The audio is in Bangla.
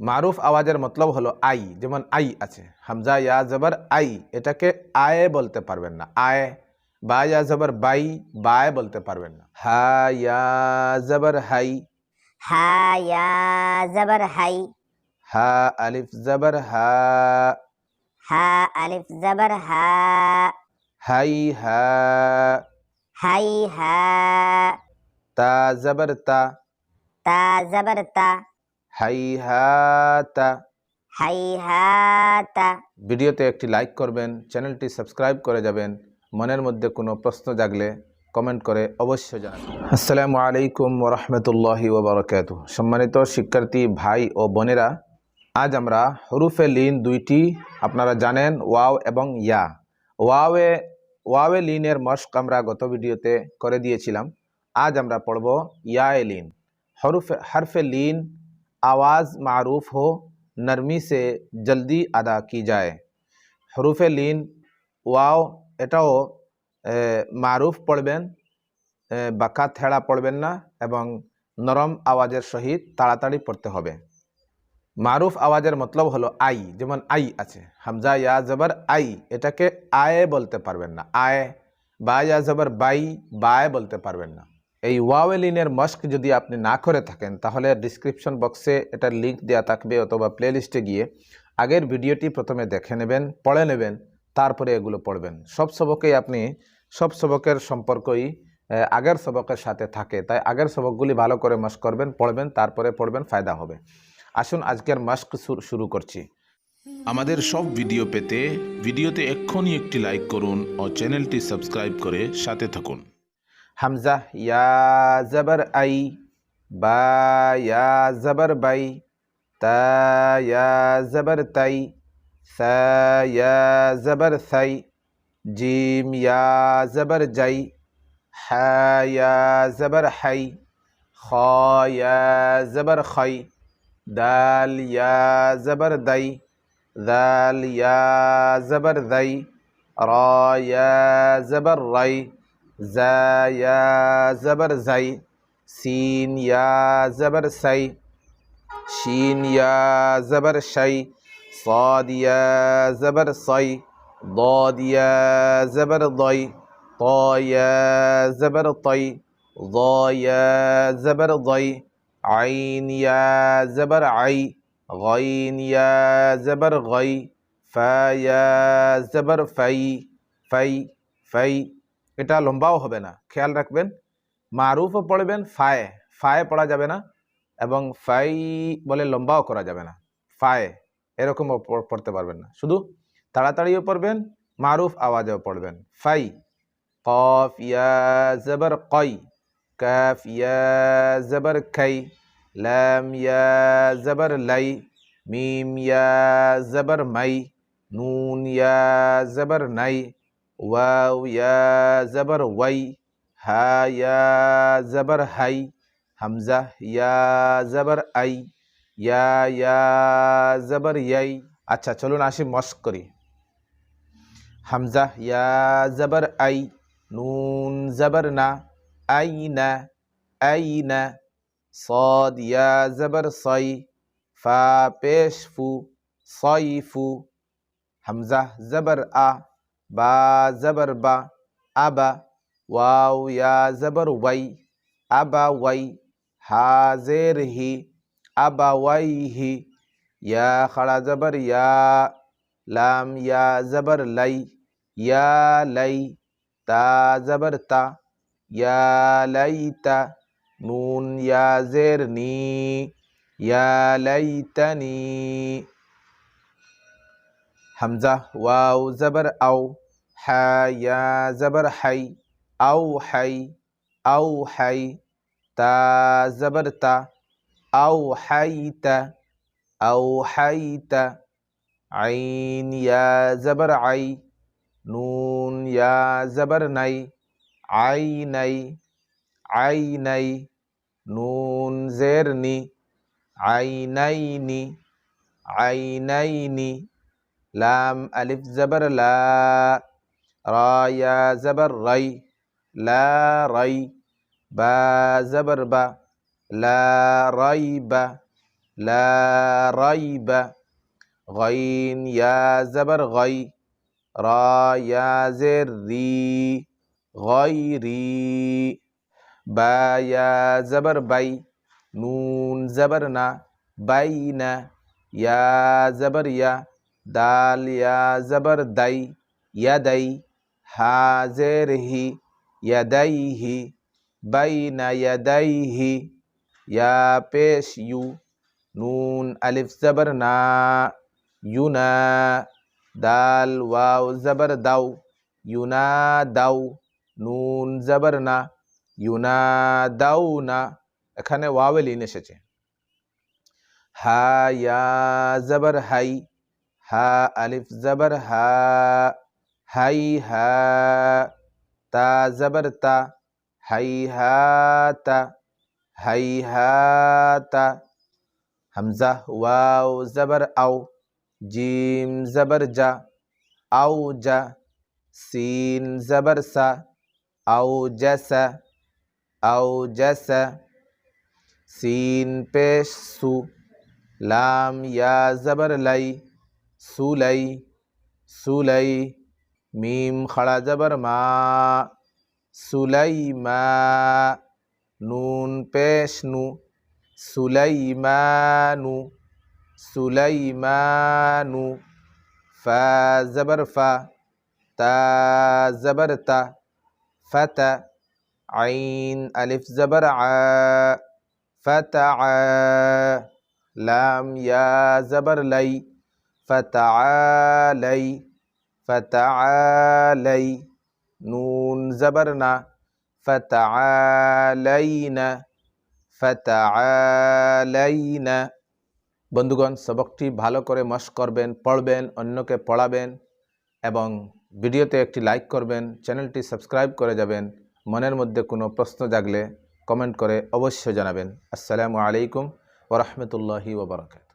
মারুফ আওয়াজের মতলব হলো আই যেমন আই আছে। হামজা ইয়া জবর আই এটাকে আয়ে বলতে পারবেন না। আয়ে বা ইয়া জবর বাই বায় বলতে পারবেন না। হা ইয়া জবর হাই। হা ইয়া জবর হাই। হা আলিফ জবর হা। হা আলিফ জবর হা। হাই হা। হাই হা। তা জবর তা। তা জবর তা। হাইহাতা। হাইহাতা। ভিডিওতে একটি লাইক করবেন চ্যানেলটি সাবস্ক্রাইব করে যাবেন মনের মধ্যে কোনো প্রশ্ন জাগলে কমেন্ট করে অবশ্যই জানাবেন। আসসালামু আলাইকুম ওরহমতুল্লাহি ওবরাকাত। সম্মানিত শিক্ষার্থী ভাই ও বোনেরা আজ আমরা হরুফে লিন দুইটি আপনারা জানেন ওয়াও এবং ইয়া। ওয়াওয়ে ওয়াওয়ে লিনের মস্ক আমরা গত ভিডিওতে করে দিয়েছিলাম। আজ আমরা পড়ব ইয়া এ লিন। হরুফে হারফে লিন आवाज़ मारूफ हो नरमी से जल्दी अदा की जाए হরুফে লিন ওয়াও এটাও মারুফ পড়বেন এ, বাঁকা থেড়া পড়বেন না এবং নরম আওয়াজের সহিত তাড়াতাড়ি পড়তে হবে মারুফ আওয়াজের মতলব হলো আই যেমন আই আছে হামজা ইয়া জবর আই এটাকে আয়ে বলতে পারবেন না আয়ে বা ইয়া জবর বাই বায় বলতে পারবেন না এই ওয়াওয়েলিনের মস্ক যদি আপনি না করে থাকেন, তাহলে ডিসক্রিপশন বক্সে এটার লিঙ্ক দেওয়া থাকবে অথবা প্লেলিস্টে গিয়ে। আগের ভিডিওটি প্রথমে দেখে নেবেন, পড়ে নেবেন, তারপরে এগুলো পড়বেন। সব সবকেই আপনি, সব সবকের সম্পর্কই আগের সবকের সাথে থাকে। তাই আগের সবকগুলি ভালো করে মস্ক করবেন, পড়বেন, তারপরে পড়বেন, ফায়দা হবে। আসুন আজকের মস্ক শুরু- শুরু করছি। আমাদের সব ভিডিও পেতে ভিডিওতে এক্ষুনি একটি লাইক করুন ও চ্যানেলটি সাবস্ক্রাইব করে সাথে থাকুন। حمزة يا زبر أي با يا زبر بي تا يا زبر تي ثا يا زبر ثي جيم يا زبر جي حا يا زبر حي خا يا زبر خي دال يا زبر دي ذال يا زبر ذي را يا زبر ري زا يا زبر زي سين يا زبر سي شين يا زبر شي صاد يا زبر صي ضاد يا زبر ضي طا يا زبر طي ضا يا زبر ضي عين يا زبر عي غين يا زبر غي فا يا زبر في في في এটা লম্বাও হবে না। খেয়াল রাখবেন, মারুফও পড়বেন, ফায়ে ফায়ে পড়া যাবে না এবং ফাই বলে লম্বাও করা যাবে না। ফায়ে এরকম পড়তে পারবেন না। শুধু তাড়াতাড়িও পড়বেন, মারুফ আওয়াজেও পড়বেন। ফাই, কফ, ইয়া, জবর, কই, কাফ, ইয়া, জবর, খাই, লাম, ইয়া, জবর, লাই, মিম, ইয়া, জবর, মাই, নুন, ইয়া, জবর, নাই واو يا زبر وي ها يا زبر هي همزة يا زبر أي يا يا زبر يي আচ্ছা চলুন আসি মস্ক করি হামজা ইয়া জবর আই নুন জবর না আই না আই না صاد يا زبر صي فا পেশ ফু صيفু হামজা জবর আ با زبر با ابا واو یا زبر وی ابا وی حاضر هی ابا وی هی یا خڑا زبر یا لام یا زبر لی یا لی تا زبر تا یا لیتا نون یا زیر نی یا لیتنی حمزة واو زبر أو ح يا زبر حي أو حي أو حي تا زبر تا أو حيتا أو حيتا عين يا زبر عي نون يا زبر ني عيني عيني نون زيرني عينيني عينيني. لام ألف زبر لا را يا زبر ري لا ري با زبر با لا ريب لا ريب غين يا زبر غي را يا زر ري غيري با يا زبر بي نون زبرنا بين يا زبر يا দাল ইয়া জবর দাই, ইয়াদাই হাজের হি ইয়াদাইহি, বাইনা ইয়া পেশ ইউ, নুন আলিফ জবর না, ইউনা, দাল ওয়াও জবর দাও, ইউনা দাও, নুন জবর না, ইউনা দাও না। এখানে ওয়াওয়েলিন এসেছে। হা, ইয়া জবর হাই ها الف زبر ها هی ها تا زبر تا هی ها تا هی ها تا. همزه واو زبر او جیم زبر جا. او جا. سین زبر سا. او جسا او جسا سین پیش سو. لام یا زبر لئی سولي سولي ميم خلا جبر ما سليما نون پیش نو سليمان سليمان فا زبر فا تا زبر تا فتا عين ألف زبر ع فتع لام يا زبر لي. ফতালাই ফতালাই নুন জবরনা ফতালাইনা ফতালাইনা বন্ধুগণ, সবকটি ভালো করে মশ করবেন, পড়বেন, অন্যকে পড়াবেন এবং ভিডিওতে একটি লাইক করবেন, চ্যানেলটি সাবস্ক্রাইব করে যাবেন, মনের মধ্যে কোনো প্রশ্ন জাগলে কমেন্ট করে অবশ্যই জানাবেন। আসসালামু আলাইকুম ওরহমতুল্লাহি ওবরাকাত